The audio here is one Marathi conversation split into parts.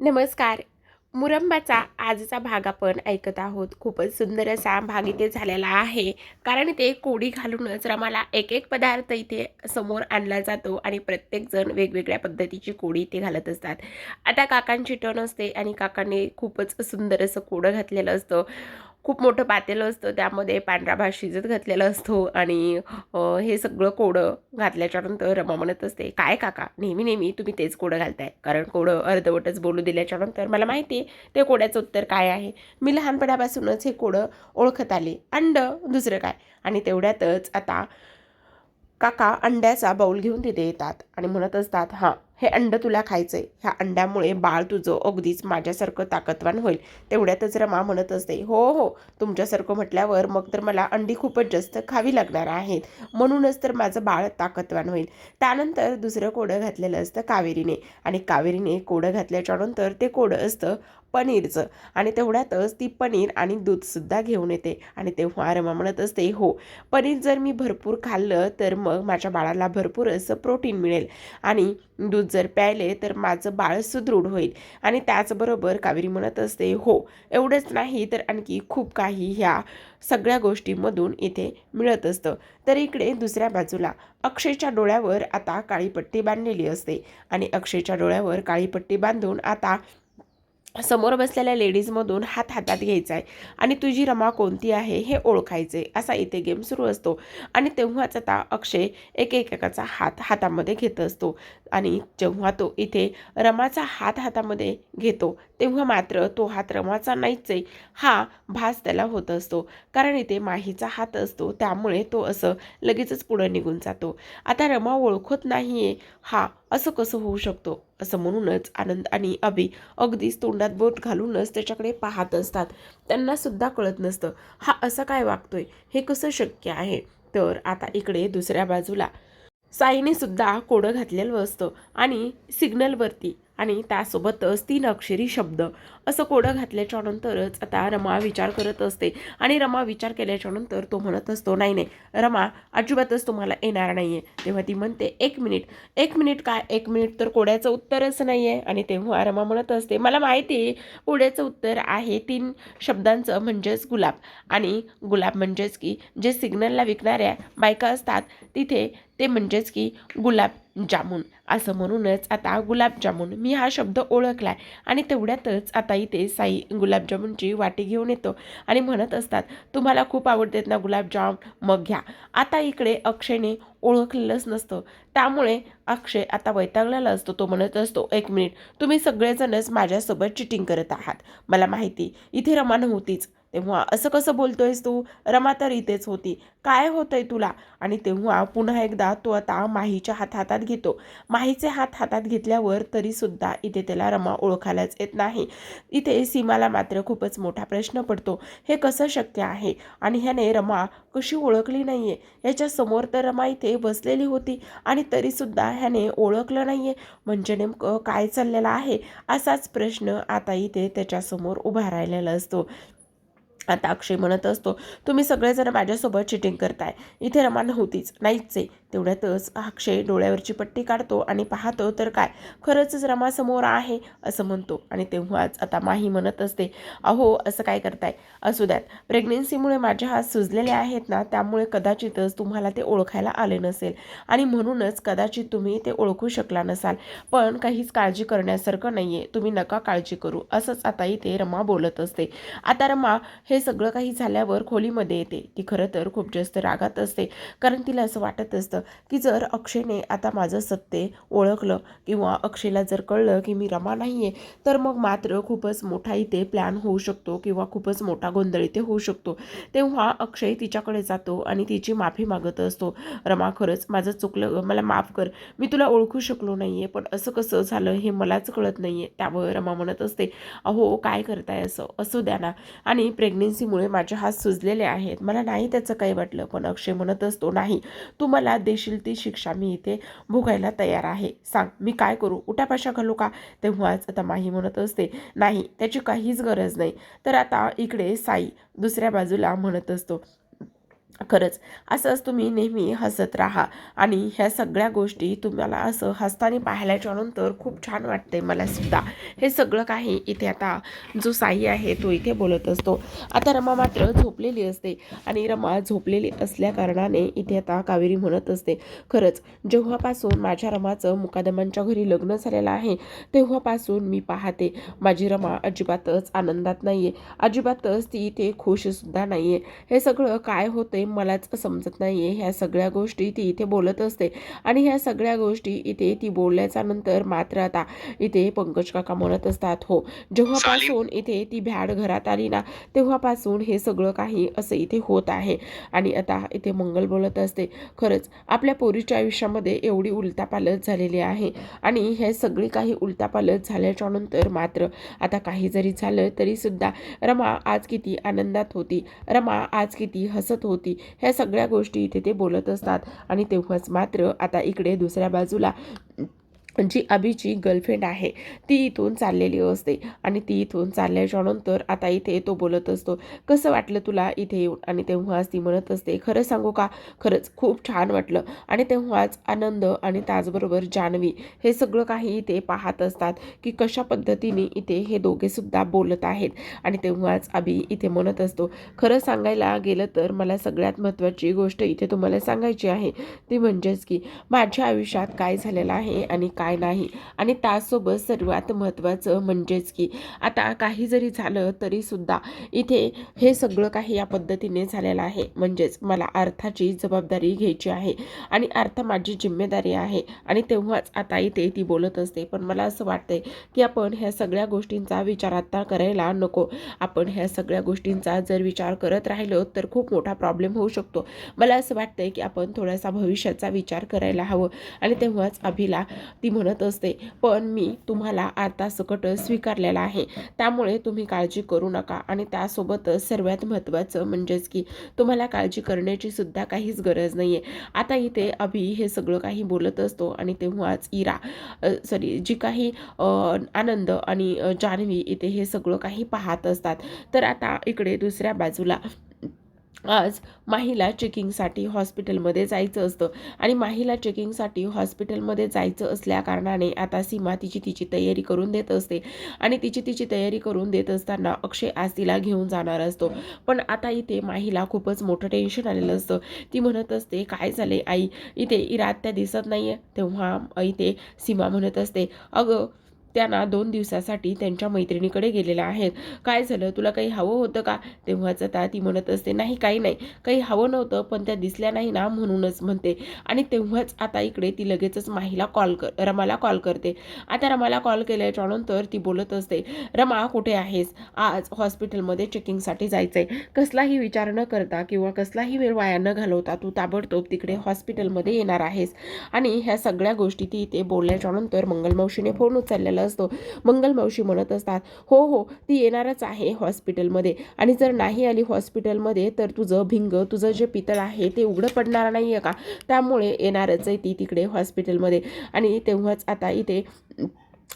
नमस्कार. मुरंबाचा आजचा भाग आपण ऐकत आहोत. खूपच सुंदर असा भाग इथे झालेला आहे. कारण इथे कोडी घालूनच रमाला एक एक पदार्थ इथे समोर आणला जातो आणि प्रत्येकजण वेगवेगळ्या पद्धतीची कोडी इथे घालत असतात. आता काकांची टर्न असते आणि काकांनी खूपच सुंदर असं कोडं घातलेलं असतं. खूप मोठं पातेलं असतं. त्यामध्ये पांढरा भात शिजत घातलेला असतो आणि हे सगळं कोडं घातल्याच्यानंतर रमा म्हणत असते काय काका नेहमी नेहमी तुम्ही तेच कोडं घालताय. कारण कोडं अर्धवटच बोलू दिल्याच्यानंतर मला माहिती आहे ते कोड्याचं उत्तर काय आहे. मी लहानपणापासूनच हे कोडं ओळखत आले. अंड दुसरं काय? आणि तेवढ्यातच आता काका अंड्याचा बाऊल घेऊन तिथे येतात आणि म्हणत असतात हां हे अंड तुला खायचं आहे ह्या अंड्यामुळे बाळ तुझं अगदीच माझ्यासारखं ताकदवान होईल. तेवढ्यातच रमा म्हणत असते हो हो तुमच्यासारखं म्हटल्यावर मग तर मला अंडी खूपच जास्त खावी लागणार आहेत. म्हणूनच तर माझं बाळ ताकदवान होईल. त्यानंतर दुसरं कोडं घातलेलं असतं कावेरीने. आणि कावेरीने कोडं घातल्याच्यानंतर ते कोडं असतं पनीरचं. आणि तेवढ्यातच ती पनीर आणि दूधसुद्धा घेऊन येते. आणि तेव्हा रमा म्हणत असते हो पनीर जर मी भरपूर खाल्लं तर मग माझ्या बाळाला भरपूर असं प्रोटीन मिळेल. आणि दूध जर प्यायले तर माझं बाळ सुदृढ होईल. आणि त्याचबरोबर कावेरी म्हणत असते हो एवढंच नाही तर आणखी खूप काही ह्या सगळ्या गोष्टींमधून इथे मिळत असतं. तर इकडे दुसऱ्या बाजूला अक्षयच्या डोळ्यावर आता काळी पट्टी बांधलेली असते. आणि अक्षयच्या डोळ्यावर काळी पट्टी बांधून आता समोर बसलेल्या लेडीजमधून हात हातात घ्यायचा आहे आणि तुझी रमा कोणती आहे? हे ओळखायचे असा इथे गेम सुरू असतो. आणि तेव्हाच आता अक्षय एक एकेकाचा हात हातामध्ये घेत असतो. आणि जेव्हा तो इथे रमाचा हात हातामध्ये घेतो तेव्हा मात्र तो हात रमाचा नाहीच आहे हा भास त्याला होत असतो. कारण इथे माहीचा हात असतो. त्यामुळे तो असं लगेचच पुढं निघून जातो. आता रमा ओळखत नाही आहे हा असं कसं होऊ शकतो? असं म्हणूनच आनंद आणि अभि अगदीच तोंडात बोट घालूनच त्याच्याकडे पाहत असतात. त्यांना सुद्धा कळत नसतं हा असं काय वागतोय? हे कसं शक्य आहे? तर आता इकडे दुसऱ्या बाजूला. साईने सुद्धा कोडं घातलेलं असतं आणि सिग्नलवरती आणि त्यासोबतच तीन अक्षरी शब्द. असं कोडं घातल्याच्या नंतरच आता रमा विचार करत असते. आणि रमा विचार केल्याच्यानंतर तो म्हणत असतो नाही नाही रमा अजिबातच तुम्हाला येणार नाही आहे तेव्हा ती म्हणते एक मिनिट एक मिनिट काय एक मिनिट तर कोड्याचं उत्तरच नाही आहे आणि तेव्हा रमा म्हणत असते मला माहिती आहे कोड्याचं उत्तर आहे तीन शब्दांचं म्हणजेच गुलाब. आणि गुलाब म्हणजेच की जे सिग्नलला विकणाऱ्या बायका असतात तिथे ते म्हणजेच की गुलाब. जामून. असं म्हणूनच आता गुलाबजामून मी हा शब्द ओळखलाय. आणि तेवढ्यातच आता इथे साई गुलाबजामुनची वाटी घेऊन येतो आणि म्हणत असतात तुम्हाला खूप आवडतात ना गुलाबजाम मग घ्या. आता इकडे अक्षयने ओळखलेलंच नसतं. त्यामुळे अक्षय आता वैतागलेला असतो. तो म्हणत असतो एक मिनिट तुम्ही सगळेजणच माझ्यासोबत चिटिंग करत आहात. मला माहिती इथे रमा नव्हतीच तेव्हा असं कसं बोलतोयस तू? रमा तर इथेच होती. काय होतंय तुला? आणि तेव्हा पुन्हा एकदा तो आता माहीच्या हात हातात घेतो. माहीचे हात हातात घेतल्यावर तरीसुद्धा इथे त्याला रमा ओळखायलाच येत नाही. इथे सीमाला मात्र खूपच मोठा प्रश्न पडतो. हे कसं शक्य आहे? आणि ह्याने रमा कशी ओळखली नाही आहे याच्यासमोर तर रमा इथे बसलेली होती आणि तरीसुद्धा ह्याने ओळखलं नाही आहे म्हणजे नेमकं काय चाललेलं आहे? असाच प्रश्न आता इथे त्याच्यासमोर उभा राहिलेला असतो. आता अक्षय म्हणत असतो तुम्ही सगळेजण माझ्यासोबत चिटिंग करताय. इथे रमा नव्हतीच नाहीच आहे. तेवढ्यातच अक्षय डोळ्यावरची पट्टी काढतो आणि पाहतो तर काय? खरंच रमा समोर आहे असं म्हणतो. आणि तेव्हाच आता माही म्हणत असते अहो असं काय करताय? असू द्यात. प्रेग्नेन्सीमुळे माझे हात सुजलेले आहेत ना त्यामुळे कदाचितच तुम्हाला ते ओळखायला आले नसेल. आणि म्हणूनच कदाचित तुम्ही ते ओळखू शकला नसाल. पण काहीच काळजी करण्यासारखं नाही आहे तुम्ही नका काळजी करू. असंच आता इथे रमा बोलत असते. आता रमा हे सगळं काही झाल्यावर खोलीमध्ये येते. ती खरं तर खूप जास्त रागात असते. कारण तिला असं वाटत असतं की जर अक्षयने आता माझं सत्य ओळखलं किंवा अक्षयला जर कळलं की मी रमा नाही आहे तर मग मात्र खूपच मोठा इथे प्लॅन होऊ शकतो किंवा खूपच मोठा गोंधळ इथे होऊ शकतो. तेव्हा अक्षय तिच्याकडे जातो आणि तिची माफी मागत असतो. रमा खरंच माझं चुकलं मला माफ कर. मी तुला ओळखू शकलो नाही आहे पण असं कसं झालं हे मलाच कळत नाही आहे त्यावर रमा म्हणत असते. अहो काय करताय असं? असू द्या ना. आणि प्रेग्नेन्सीमुळे माझे हात सुजलेले आहेत. मला नाही त्याचं काही वाटलं पण अक्षय म्हणत असतो नाही तू मला देशील ती शिक्षा मी इथे भोगायला तयार आहे. सांग मी काय करू? उठापाशा घालू का तेव्हाच आता माही म्हणत असते नाही त्याची काहीच गरज नाही. तर आता इकडे साई दुसऱ्या बाजूला म्हणत असतो खरंच असंच तुम्ही नेहमी हसत राहा. आणि ह्या सगळ्या गोष्टी तुम्हाला असं हसताना पाहिल्याच्या नंतर खूप छान वाटते मला सुद्धा. हे सगळं काही इथे आता जो साई आहे तो इथे बोलत असतो. आता रमा मात्र झोपलेली असते आणि रमा झोपलेली असल्या कारणाने इथे आता कावेरी म्हणत असते. खरंच जेव्हापासून माझ्या रमाचं मुकादमांच्या घरी लग्न झालेलं आहे तेव्हापासून मी पाहते माझी रमा अजिबातच आनंदात नाही आहे अजिबातच ती इथे खुशसुद्धा नाही आहे हे सगळं काय होतंय मलाच समजत नाही आहे ह्या सगळ्या गोष्टी ती इथे बोलत असते. आणि ह्या सगळ्या गोष्टी इथे ती बोलल्याच्या नंतर मात्र आता इथे पंकज काका म्हणत असतात हो जेव्हापासून इथे ती भ्याड घरात आली ना तेव्हापासून हे सगळं काही असं इथे होत आहे. आणि आता इथे मंगल बोलत असते खरंच आपल्या पोरीच्या आयुष्यामध्ये एवढी उलटापालट झालेली आहे. आणि हे सगळी काही उलटापालट झाल्याच्यानंतर मात्र आता काही जरी झालं तरी सुद्धा रमा आज किती आनंदात होती. रमा आज किती हसत होती. ह्या सगळ्या गोष्टी इथे ते बोलत असतात. आणि तेव्हाच मात्र आता इकडे दुसऱ्या बाजूला जी अभिची गर्लफ्रेंड आहे ती इथून चाललेली असते. आणि ती इथून चालल्याच्या नंतर आता इथे तो बोलत असतो कसं वाटलं तुला इथे येऊन? आणि तेव्हाच ती म्हणत असते खरं सांगू का? खरंच खूप छान वाटलं. आणि तेव्हाच आनंद आणि त्याचबरोबर जान्हवी हे सगळं काही इथे पाहत असतात की कशा पद्धतीने इथे हे दोघेसुद्धा बोलत आहेत. आणि तेव्हाच अभि इथे म्हणत असतो खरं सांगायला गेलं तर मला सगळ्यात महत्त्वाची गोष्ट इथे तुम्हाला सांगायची आहे. ती म्हणजेच की माझ्या आयुष्यात काय झालेलं आहे आणि काय नाही. आणि त्यासोबत सर्वात महत्त्वाचं म्हणजेच की आता काही जरी झालं तरीसुद्धा इथे हे सगळं काही या पद्धतीने झालेलं आहे. म्हणजेच मला अर्थाची जबाबदारी घ्यायची आहे आणि अर्थ माझी जिम्मेदारी आहे आणि तेव्हाच आता इथे ती बोलत असते. पण मला असं वाटतंय की आपण ह्या सगळ्या गोष्टींचा विचार आता करायला नको. आपण ह्या सगळ्या गोष्टींचा जर विचार करत राहिलो तर खूप मोठा प्रॉब्लेम होऊ शकतो. मला असं वाटतंय की आपण थोडासा भविष्याचा विचार करायला हवं आणि तेव्हाच अभिला ती म्हणत असते पण मी तुम्हाला आता सकट स्वीकारलेला आहे. त्यामुळे तुम्ही काळजी करू नका. आणि त्यासोबतच सर्वात महत्त्वाचं म्हणजेच की तुम्हाला काळजी करण्याची सुद्धा काहीच गरज नाही आहे आता इथे अभि हे सगळं काही बोलत असतो आणि तेव्हाच इरा सॉरी जी काही आनंद आणि जान्हवी इथे हे सगळं काही पाहत असतात. तर आता इकडे दुसऱ्या बाजूला आज माहीला चेकिंगसाठी हॉस्पिटलमध्ये जायचं असतं. आणि माहीला चेकिंगसाठी हॉस्पिटलमध्ये जायचं असल्या कारणाने आता सीमा तिची तिची तयारी करून देत असते. आणि तिची तिची तयारी करून देत असताना अक्षय आज तिला घेऊन जाणार असतो. पण आता इथे माहीला खूपच मोठं टेन्शन आलेलं असतं. ती म्हणत असते काय झाले आई? इथे इरात्या दिसत नाही आहे तेव्हा इथे सीमा म्हणत असते अगं त्यांना दोन दिवसासाठी त्यांच्या मैत्रिणीकडे गेलेल्या आहेत. काय झालं? तुला काही हवं होतं का? तेव्हाच आता ती म्हणत असते नाही काही नाही. काही हवं नव्हतं पण त्या दिसल्या नाही ना म्हणूनच म्हणते. आणि तेव्हाच आता इकडे ती लगेचच माहीला कॉल कर रमाला कॉल करते. आता रमाला कॉल केल्याच्यानंतर ती बोलत असते रमा कुठे आहेस? आज हॉस्पिटलमध्ये चेकिंगसाठी जायचं आहे कसलाही विचार न करता किंवा कसलाही वेळ वाया न घालवता तू ताबडतोब तिकडे हॉस्पिटलमध्ये येणार आहेस. आणि ह्या सगळ्या गोष्टी ती इथे बोलल्याच्या नंतर मंगलमावशीने फोन उचललेला असतो. मंगल मावशी म्हणत असतात हो हो ती येणारच आहे हॉस्पिटलमध्ये. आणि जर नाही आली हॉस्पिटलमध्ये तर तुझं भिंग तुझं जे पितळ आहे ते उघडं पडणार नाही आहे का? त्यामुळे येणारच आहे ती तिकडे हॉस्पिटलमध्ये. आणि तेव्हाच आता इथे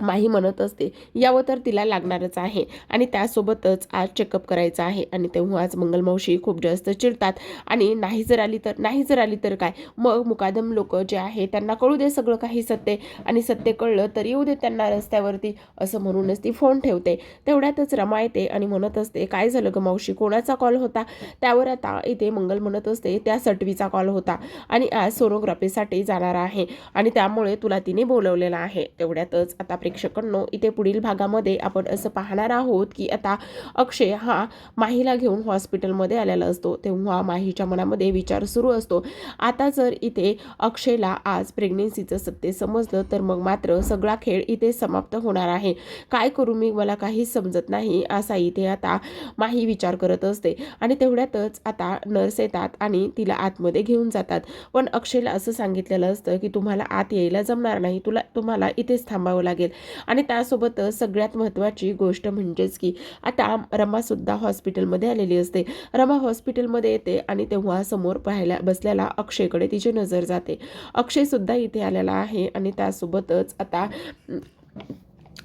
माही म्हणत असते यावं तर तिला लागणारच आहे. आणि त्यासोबतच आज चेकअप करायचं आहे आणि तेव्हा आज मंगलमावशी खूप जास्त चिडतात. आणि नाही जर आली तर नाही जर आली तर काय? मग मुकादम लोक जे आहे त्यांना कळू दे सगळं काही सत्य. आणि सत्य कळलं तर येऊ दे त्यांना रस्त्यावरती असं म्हणूनच ती फोन ठेवते. तेवढ्यातच रमा येते आणि म्हणत असते काय झालं ग मावशी? कोणाचा कॉल होता? त्यावर आता इथे मंगल म्हणत असते त्या सटवीचा कॉल होता. आणि आज सोनोग्राफीसाठी जाणार आहे आणि त्यामुळे तुला तिने बोलवलेलं आहे. तेवढ्यातच आता प्रेक्षकांनो इथे पुढील भागामध्ये आपण असं पाहणार आहोत की आता अक्षय हा माहीला घेऊन हॉस्पिटलमध्ये आलेला असतो. तेव्हा माहीच्या मनामध्ये विचार सुरू असतो. आता जर इथे अक्षयला आज प्रेग्नेन्सीचं सत्य समजलं तर मग मात्र सगळा खेळ इथे समाप्त होणार आहे. काय करू मी? मला काहीच समजत नाही असा इथे आता माही विचार करत असते. आणि तेवढ्यातच आता नर्स येतात आणि तिला आतमध्ये घेऊन जातात. पण अक्षयला असं सांगितलेलं असतं की तुम्हाला आत यायला जमणार नाही. तुला तुम्हाला इथेच थांबावं लागेल. आणि त्यासोबतच सगळ्यात महत्त्वाची गोष्ट म्हणजेच की आता रमासुद्धा हॉस्पिटलमध्ये आलेली असते. रमा हॉस्पिटलमध्ये येते आणि तेव्हा समोर पाहायला बसलेला अक्षयकडे तिची नजर जाते. अक्षयसुद्धा इथे आलेला आहे आणि त्यासोबतच आता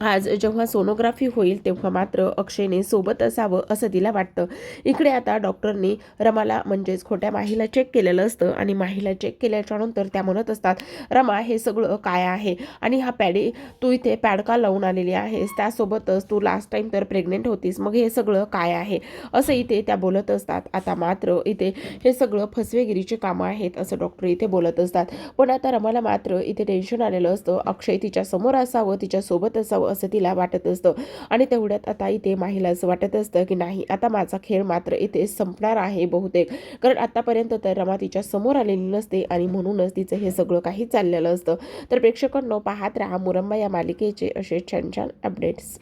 आज जेव्हा सोनोग्राफी होईल तेव्हा मात्र अक्षयने सोबत असावं असं तिला वाटतं. इकडे आता डॉक्टरनी रमाला म्हणजेच खोट्या माहीला चेक केलेलं असतं आणि माहीला चेक केल्याच्यानंतर त्या म्हणत असतात रमा हे सगळं काय आहे? आणि हा पॅडे तू इथे पॅड का लावून आलेली आहेस? त्यासोबतच तू लास्ट टाइम तर प्रेग्नेंट होतीस मग हे सगळं काय आहे? असं इथे त्या बोलत असतात. आता मात्र इथे हे सगळं फसवेगिरीची कामं आहेत असं डॉक्टर इथे बोलत असतात. पण आता रमाला मात्र इथे टेन्शन आलेलं असतं. अक्षय तिच्या समोर असावं तिच्यासोबत असावं. असं तिला वाटत असतं. आणि तेवढ्यात आता इथे माहिला असं वाटत असतं की नाही आता माझा खेळ मात्र इथे संपणार आहे बहुतेक. कारण आतापर्यंत तर रमा तिच्या समोर आलेली नसते आणि म्हणूनच तिचं हे सगळं काही चाललेलं असतं. तर प्रेक्षकांनो पाहत राहा मुरंबा या मालिकेचे असे छान छान अपडेट्स